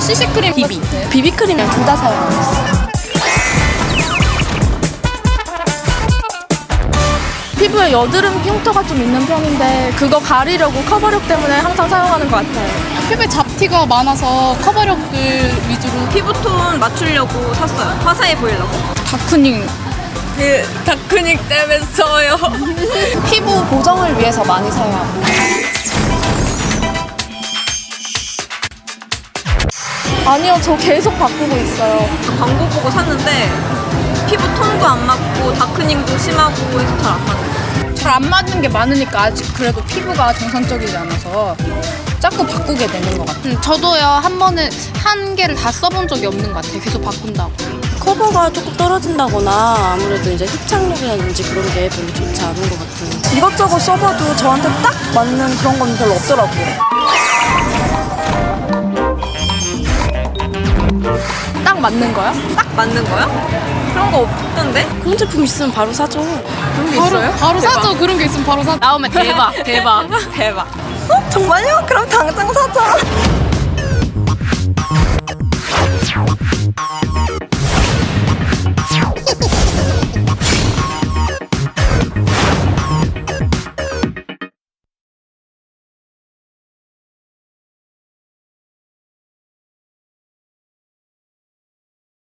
CC크림 비비. 비비크림이랑 둘다 사용하고 있어요. 피부에 여드름 흉터가 좀 있는 편인데 그거 가리려고 커버력 때문에 항상 사용하는 것 같아요. 피부에 잡티가 많아서 커버력을 위주로 피부톤 맞추려고 샀어요. 화사해 보이려고. 다크닝 그 다크닝 때문에 써요. 피부 보정을 위해서 많이 사용하고 아니요, 저 계속 바꾸고 있어요. 광고 보고 샀는데 피부 톤도 안 맞고 다크닝도 심하고 해서 잘 안 맞아요. 잘 안 맞는 게 많으니까 아직 그래도 피부가 정상적이지 않아서 자꾸 바꾸게 되는 것 같아요. 저도요 한 번에 한 개를 다 써본 적이 없는 것 같아요. 계속 바꾼다고. 커버가 조금 떨어진다거나 아무래도 이제 흡착력이라든지 그런 게 별로 좋지 않은 것 같아요. 이것저것 써봐도 저한테 딱 맞는 그런 건 별로 없더라고요. 딱 맞는 거요? 딱 맞는 거요? 그런 거 없던데? 그런 제품 있으면 바로 사죠. 그런 게 바로 있어요? 바로 사죠. 그런 게 있으면 바로 사. 나오면 대박 대박. 대박. 정말요? 그럼 당장 사자.